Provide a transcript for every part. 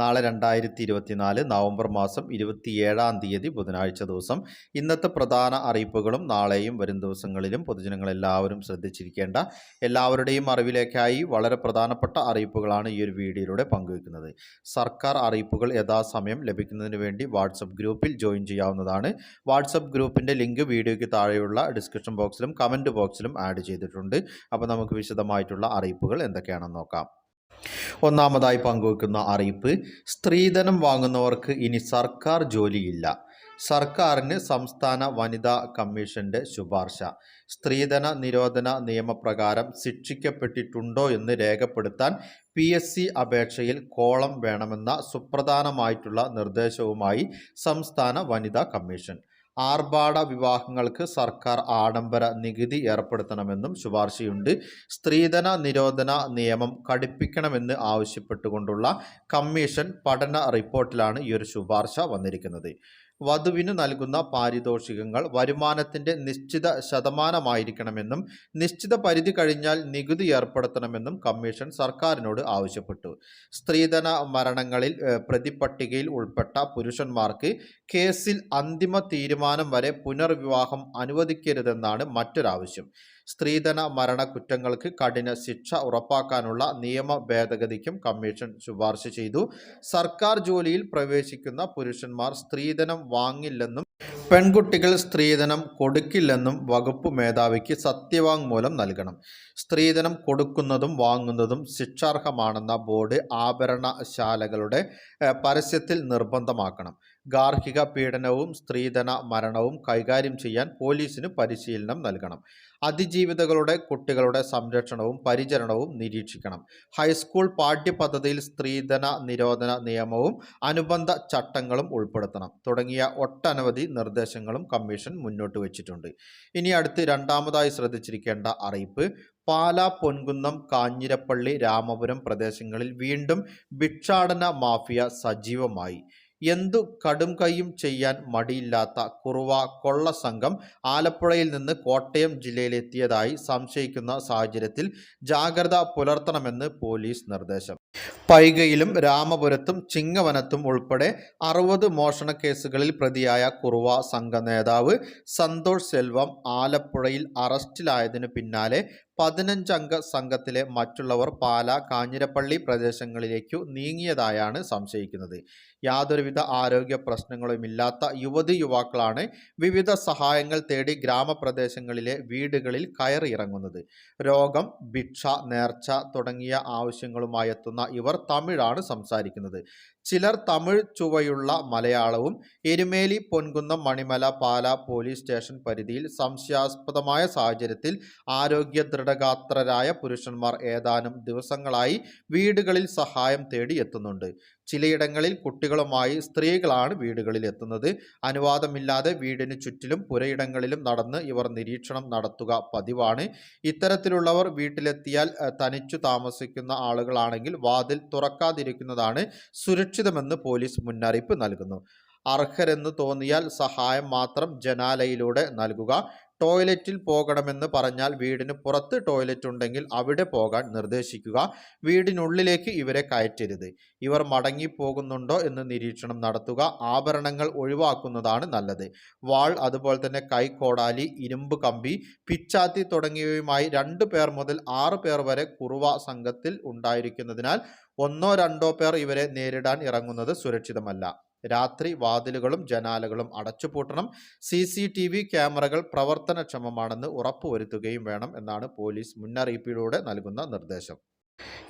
നാളെ രണ്ടായിരത്തി ഇരുപത്തിനാല് നവംബർ മാസം ഇരുപത്തിയേഴാം തീയതി ബുധനാഴ്ച ദിവസം. ഇന്നത്തെ പ്രധാന അറിയിപ്പുകളും നാളെയും വരും ദിവസങ്ങളിലും പൊതുജനങ്ങളെല്ലാവരും ശ്രദ്ധിച്ചിരിക്കേണ്ട എല്ലാവരുടെയും അറിവിലേക്കായി വളരെ പ്രധാനപ്പെട്ട അറിയിപ്പുകളാണ് ഈ ഒരു വീഡിയോയിലൂടെ പങ്കുവയ്ക്കുന്നത്. സർക്കാർ അറിയിപ്പുകൾ യഥാസമയം ലഭിക്കുന്നതിന് വേണ്ടി വാട്സപ്പ് ഗ്രൂപ്പിൽ ജോയിൻ ചെയ്യാവുന്നതാണ്. വാട്സപ്പ് ഗ്രൂപ്പിന്റെ ലിങ്ക് വീഡിയോയ്ക്ക് താഴെയുള്ള ഡിസ്ക്രിപ്ഷൻ ബോക്സിലും കമന്റ് ബോക്സിലും ആഡ് ചെയ്തിട്ടുണ്ട്. അപ്പോൾ നമുക്ക് വിശദമായിട്ടുള്ള അറിയിപ്പുകൾ എന്തൊക്കെയാണെന്ന് നോക്കാം. ഒന്നാമതായി പങ്കുവെക്കുന്ന അറിയിപ്പ് സ്ത്രീധനം വാങ്ങുന്നവർക്ക് ഇനി സർക്കാർ ജോലിയില്ല. സർക്കാരിന് സംസ്ഥാന വനിതാ കമ്മീഷന്റെ ശുപാർശ. സ്ത്രീധന നിരോധന നിയമപ്രകാരം ശിക്ഷിക്കപ്പെട്ടിട്ടുണ്ടോ എന്ന് രേഖപ്പെടുത്താൻ പി എസ് സി അപേക്ഷയിൽ കോളം വേണമെന്ന സുപ്രധാനമായിട്ടുള്ള നിർദ്ദേശവുമായി സംസ്ഥാന വനിതാ കമ്മീഷൻ. ആർഭാട വിവാഹങ്ങൾക്ക് സർക്കാർ ആഡംബര നികുതി ഏർപ്പെടുത്തണമെന്നും ശുപാർശയുണ്ട്. സ്ത്രീധന നിരോധന നിയമം കടുപ്പിക്കണമെന്ന് ആവശ്യപ്പെട്ടുകൊണ്ടുള്ള കമ്മീഷൻ പഠന റിപ്പോർട്ടിലാണ് ഈ ഒരു ശുപാർശ വന്നിരിക്കുന്നത്. വധുവിന് നൽകുന്ന പാരിതോഷികങ്ങൾ വരുമാനത്തിന്റെ നിശ്ചിത ശതമാനമായിരിക്കണമെന്നും നിശ്ചിത പരിധി കഴിഞ്ഞാൽ നികുതി ഏർപ്പെടുത്തണമെന്നും കമ്മീഷൻ സർക്കാരിനോട് ആവശ്യപ്പെട്ടു. സ്ത്രീധന മരണങ്ങളിൽ പ്രതിപട്ടികയിൽ ഉൾപ്പെട്ട പുരുഷന്മാർക്ക് കേസിൽ അന്തിമ തീരുമാനം വരെ പുനർവിവാഹം അനുവദിക്കരുതെന്നാണ് മറ്റൊരാവശ്യം. സ്ത്രീധന മരണ കുറ്റങ്ങൾക്ക് കഠിന ശിക്ഷ ഉറപ്പാക്കാനുള്ള നിയമ ഭേദഗതിക്കും കമ്മീഷൻ ശുപാർശ ചെയ്തു. സർക്കാർ ജോലിയിൽ പ്രവേശിക്കുന്ന പുരുഷന്മാർ സ്ത്രീധനം വാങ്ങില്ലെന്നും പെൺകുട്ടികൾ സ്ത്രീധനം കൊടുക്കില്ലെന്നും വകുപ്പ് മേധാവിക്ക് സത്യവാങ്മൂലം നൽകണം. സ്ത്രീധനം കൊടുക്കുന്നതും വാങ്ങുന്നതും ശിക്ഷാർഹമാണെന്ന ബോർഡ് ആഭരണശാലകളുടെ പരസ്യത്തിൽ നിർബന്ധമാക്കണം. ഗാർഹിക പീഡനവും സ്ത്രീധന മരണവും കൈകാര്യം ചെയ്യാൻ പോലീസിന് പരിശീലനം നൽകണം. അതിജീവിതകളുടെ കുട്ടികളുടെ സംരക്ഷണവും പരിചരണവും നിരീക്ഷിക്കണം. ഹൈസ്കൂൾ പാഠ്യപദ്ധതിയിൽ സ്ത്രീധന നിരോധന നിയമവും അനുബന്ധ ചട്ടങ്ങളും ഉൾപ്പെടുത്തണം. തുടങ്ങിയ ഒട്ടനവധി നിർദ്ദേശങ്ങളും കമ്മീഷൻ മുന്നോട്ട് വച്ചിട്ടുണ്ട്. ഇനി അടുത്ത് രണ്ടാമതായി ശ്രദ്ധിച്ചിരിക്കേണ്ട അറിയിപ്പ് പാലാ പൊൻകുന്നം കാഞ്ഞിരപ്പള്ളി രാമപുരം പ്രദേശങ്ങളിൽ വീണ്ടും ഭിക്ഷാടന മാഫിയ സജീവമായി. എന്തു കടും കൈയും ചെയ്യാൻ മടിയില്ലാത്ത കുറുവ കൊള്ള സംഘം ആലപ്പുഴയിൽ നിന്ന് കോട്ടയം ജില്ലയിലെത്തിയതായി സംശയിക്കുന്ന സാഹചര്യത്തിൽ ജാഗ്രത പുലർത്തണമെന്ന് പോലീസ് നിർദ്ദേശം. പൈകയിലും രാമപുരത്തും ചിങ്ങവനത്തും ഉൾപ്പെടെ അറുപത് മോഷണ കേസുകളിൽ പ്രതിയായ കുറുവ സംഘ നേതാവ് സന്തോഷ് സെൽവം ആലപ്പുഴയിൽ അറസ്റ്റിലായതിനു പിന്നാലെ പതിനഞ്ചംഗ സംഘത്തിലെ മറ്റുള്ളവർ പാല കാഞ്ഞിരപ്പള്ളി പ്രദേശങ്ങളിലേക്കു നീങ്ങിയതായാണ് സംശയിക്കുന്നത്. യാതൊരുവിധ ആരോഗ്യ പ്രശ്നങ്ങളുമില്ലാത്ത യുവതി യുവാക്കളാണ് വിവിധ സഹായങ്ങൾ തേടി ഗ്രാമപ്രദേശങ്ങളിലെ വീടുകളിൽ കയറിയിറങ്ങുന്നത്. രോഗം ഭിക്ഷ നേർച്ച തുടങ്ങിയ ആവശ്യങ്ങളുമായി എത്തുന്ന ഇവർ തമിഴാണ് സംസാരിക്കുന്നത്. ചിലർ തമിഴ് ചുവയുള്ള മലയാളവും എരുമേലി പൊൻകുന്നം മണിമല പാല പോലീസ് സ്റ്റേഷൻ പരിധിയിൽ സംശയാസ്പദമായ സാഹചര്യത്തിൽ ആരോഗ്യ ദൃഢഗാത്രരായ പുരുഷന്മാർ ഏതാനും ദിവസങ്ങളായി വീടുകളിൽ സഹായം തേടി എത്തുന്നുണ്ട്. ചിലയിടങ്ങളിൽ കുട്ടികളുമായി സ്ത്രീകളാണ് വീടുകളിൽ എത്തുന്നത്. അനുവാദമില്ലാതെ വീടിന് ചുറ്റിലും പുരയിടങ്ങളിലും നടന്ന് ഇവർ നിരീക്ഷണം നടത്തുക പതിവാണ്. ഇത്തരത്തിലുള്ളവർ വീട്ടിലെത്തിയാൽ തനിച്ചു താമസിക്കുന്ന ആളുകളാണെങ്കിൽ വാതിൽ തുറക്കാതിരിക്കുന്നതാണ് സുരക്ഷിതമെന്ന് പോലീസ് മുന്നറിയിപ്പ് നൽകുന്നു. അർഹരെന്ന് തോന്നിയാൽ സഹായം മാത്രം ജനാലയിലൂടെ നൽകുക. ടോയ്ലറ്റിൽ പോകണമെന്ന് പറഞ്ഞാൽ വീടിന് പുറത്ത് ടോയ്ലറ്റ് ഉണ്ടെങ്കിൽ അവിടെ പോകാൻ നിർദ്ദേശിക്കുക. വീടിനുള്ളിലേക്ക് ഇവരെ കയറ്റരുത്. ഇവർ മടങ്ങി മടങ്ങിപ്പോകുന്നുണ്ടോ എന്ന് നിരീക്ഷണം നടത്തുക. ആഭരണങ്ങൾ ഒഴിവാക്കുന്നതാണ് നല്ലത്. വാൾ അതുപോലെ തന്നെ കൈക്കോടാലി ഇരുമ്പ് കമ്പി പിച്ചാത്തി തുടങ്ങിയവയുമായി രണ്ട് പേർ മുതൽ ആറ് പേർ വരെ കുറുവ സംഘത്തിൽ ഉണ്ടായിരിക്കുന്നതിനാൽ ഒന്നോ രണ്ടോ പേർ ഇവരെ നേരിടാൻ ഇറങ്ങുന്നത് സുരക്ഷിതമല്ല. രാത്രി വാതിലുകളും ജനാലകളും അടച്ചുപൂട്ടണം. സി സി ടി വി ക്യാമറകൾ പ്രവർത്തനക്ഷമമാണെന്ന് ഉറപ്പുവരുത്തുകയും വേണം എന്നാണ് പോലീസ് മുന്നറിയിപ്പിലൂടെ നൽകുന്ന നിർദ്ദേശം.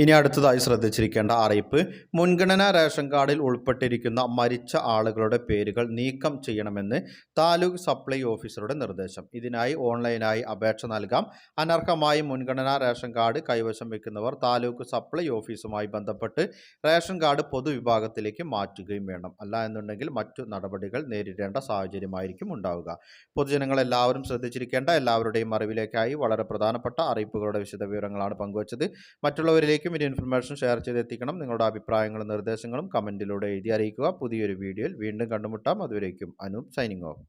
ഇനി അടുത്തതായി ശ്രദ്ധിച്ചിരിക്കേണ്ട അറിയിപ്പ്. മുൻഗണനാ റേഷൻ കാർഡിൽ ഉൾപ്പെട്ടിരിക്കുന്ന മരിച്ച ആളുകളുടെ പേരുകൾ നീക്കം ചെയ്യണമെന്ന് താലൂക്ക് സപ്ലൈ ഓഫീസറുടെ നിർദ്ദേശം. ഇതിനായി ഓൺലൈനായി അപേക്ഷ നൽകാം. അനർഹമായി മുൻഗണനാ റേഷൻ കാർഡ് കൈവശം വെക്കുന്നവർ താലൂക്ക് സപ്ലൈ ഓഫീസുമായി ബന്ധപ്പെട്ട് റേഷൻ കാർഡ് പൊതുവിഭാഗത്തിലേക്ക് മാറ്റുകയും വേണം. അല്ല എന്നുണ്ടെങ്കിൽ മറ്റു നടപടികൾ നേരിടേണ്ട സാഹചര്യമായിരിക്കും ഉണ്ടാവുക. പൊതുജനങ്ങൾ എല്ലാവരും ശ്രദ്ധിച്ചിരിക്കേണ്ട എല്ലാവരുടെയും അറിവിലേക്കായി വളരെ പ്രധാനപ്പെട്ട അറിയിപ്പുകളുടെ വിശദവിവരങ്ങളാണ് പങ്കുവച്ചത്. മറ്റുള്ളവരിലേക്കും ഇനി ഇൻഫർമേഷൻ ഷെയർ ചെയ്തെത്തിക്കണം. നിങ്ങളുടെ അഭിപ്രായങ്ങളും നിർദ്ദേശങ്ങളും കമന്റിലൂടെ എഴുതി അറിയിക്കുക. പുതിയൊരു വീഡിയോയിൽ വീണ്ടും കണ്ടുമുട്ടാം. അതുവരേക്കും അനൂപ് സൈനിങ് ഓഫ്